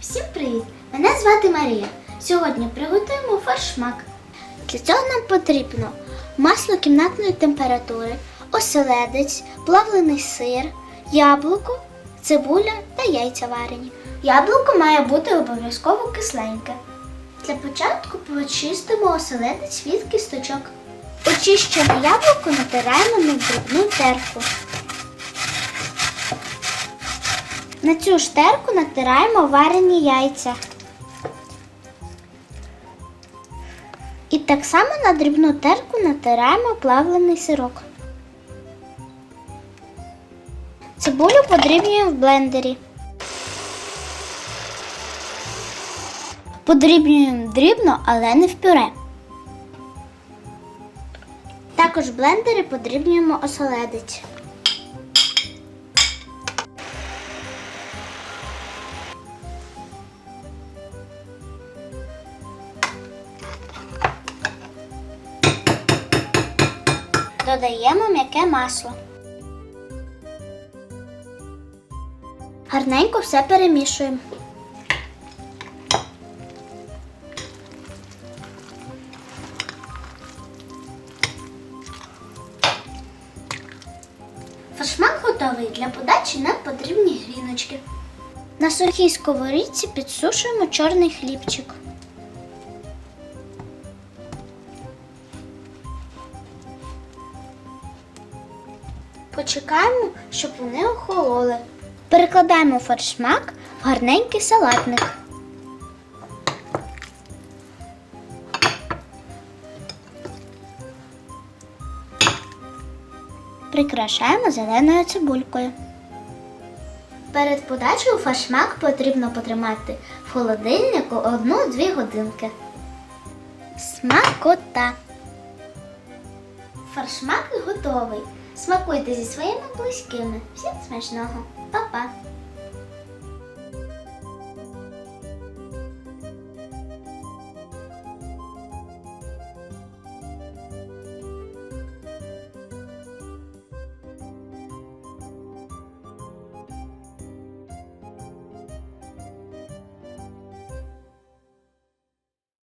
Всім привіт! Мене звати Марія. Сьогодні приготуємо фаршмак. Для цього нам потрібно масло кімнатної температури, оселедець, плавлений сир, яблуко, цибуля та яйця варені. Яблуко має бути обов'язково кисленьке. Для початку почистимо оселедець від кісточок. Очищене яблуко натираємо на дрібну терку. На цю ж терку натираємо варені яйця. І так само на дрібну терку натираємо плавлений сирок. Цибулю подрібнюємо в блендері. Подрібнюємо дрібно, але не в пюре. Також в блендері подрібнюємо оселедець. Додаємо м'яке масло. Гарненько все перемішуємо. Фаршмак готовий. Для подачі нам потрібні гріночки. На сухій сковорідці підсушуємо чорний хлібчик. Почекаємо, щоб вони охололи. Перекладаємо фаршмак в гарненький салатник. Прикрашаємо зеленою цибулькою. Перед подачею фаршмак потрібно потримати в холодильнику 1-2 годинки. Смакота! Фаршмак готовий. Смакуйте зі своїми близькими. Всім смачного. Па-па!